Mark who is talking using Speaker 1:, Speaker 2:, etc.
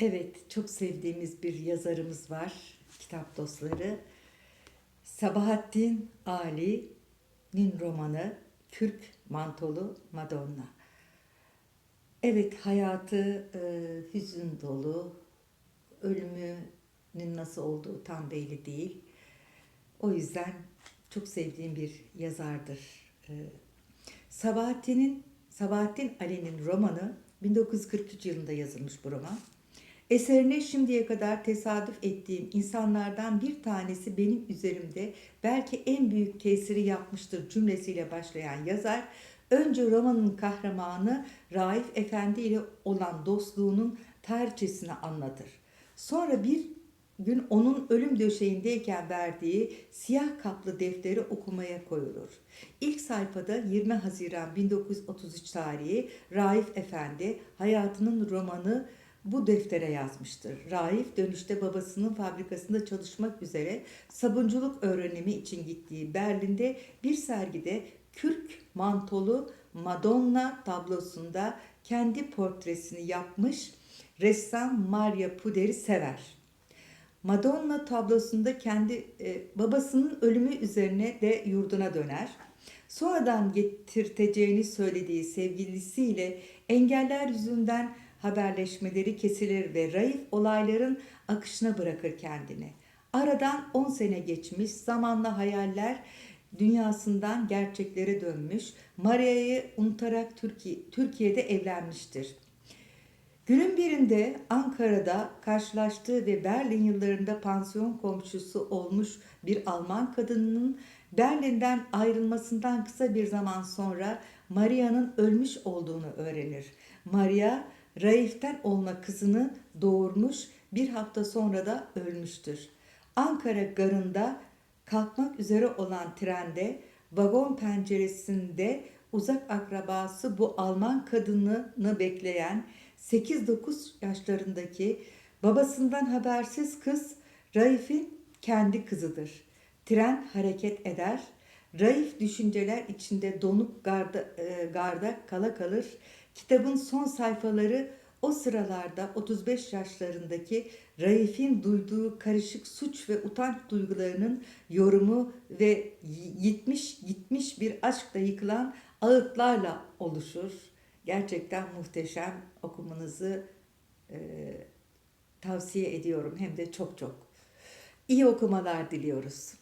Speaker 1: Evet, çok sevdiğimiz bir yazarımız var, kitap dostları. Sabahattin Ali'nin romanı Kürk Mantolu Madonna. Evet, hayatı e, hüzün dolu, ölümünün nasıl olduğu tam belli değil. O yüzden çok sevdiğim bir yazardır. E, Sabahattin'in Sabahattin Ali'nin romanı 1943 yılında yazılmış bu roman. Eserine şimdiye kadar tesadüf ettiğim insanlardan bir tanesi benim üzerimde belki en büyük tesiri yapmıştır cümlesiyle başlayan yazar, önce romanın kahramanı Raif Efendi ile olan dostluğunun tarihçesini anlatır. Sonra bir gün onun ölüm döşeğindeyken verdiği siyah kaplı defteri okumaya koyulur. İlk sayfada 20 Haziran 1933 tarihi Raif Efendi hayatının romanı bu deftere yazmıştır. Raif dönüşte babasının fabrikasında çalışmak üzere sabunculuk öğrenimi için gittiği Berlin'de bir sergide kürk mantolu Madonna tablosunda kendi portresini yapmış ressam Maria Puder'i sever. Madonna tablosunda kendi e, babasının ölümü üzerine de yurduna döner. Sonradan getirteceğini söylediği sevgilisiyle engeller yüzünden haberleşmeleri kesilir ve Raif olayların akışına bırakır kendini. Aradan 10 sene geçmiş, zamanla hayaller dünyasından gerçeklere dönmüş, Maria'yı unutarak Türkiye, Türkiye'de evlenmiştir. Günün birinde Ankara'da karşılaştığı ve Berlin yıllarında pansiyon komşusu olmuş bir Alman kadınının Berlin'den ayrılmasından kısa bir zaman sonra Maria'nın ölmüş olduğunu öğrenir. Maria, Raif'ten olma kızını doğurmuş bir hafta sonra da ölmüştür. Ankara garında kalkmak üzere olan trende vagon penceresinde uzak akrabası bu Alman kadınını bekleyen 8-9 yaşlarındaki babasından habersiz kız Raif'in kendi kızıdır. Tren hareket eder. Raif düşünceler içinde donup garda, e, garda kala kalır. Kitabın son sayfaları o sıralarda 35 yaşlarındaki Raif'in duyduğu karışık suç ve utanç duygularının yorumu ve gitmiş gitmiş bir aşkla yıkılan ağıtlarla oluşur. Gerçekten muhteşem okumanızı e, tavsiye ediyorum hem de çok çok. İyi okumalar diliyoruz.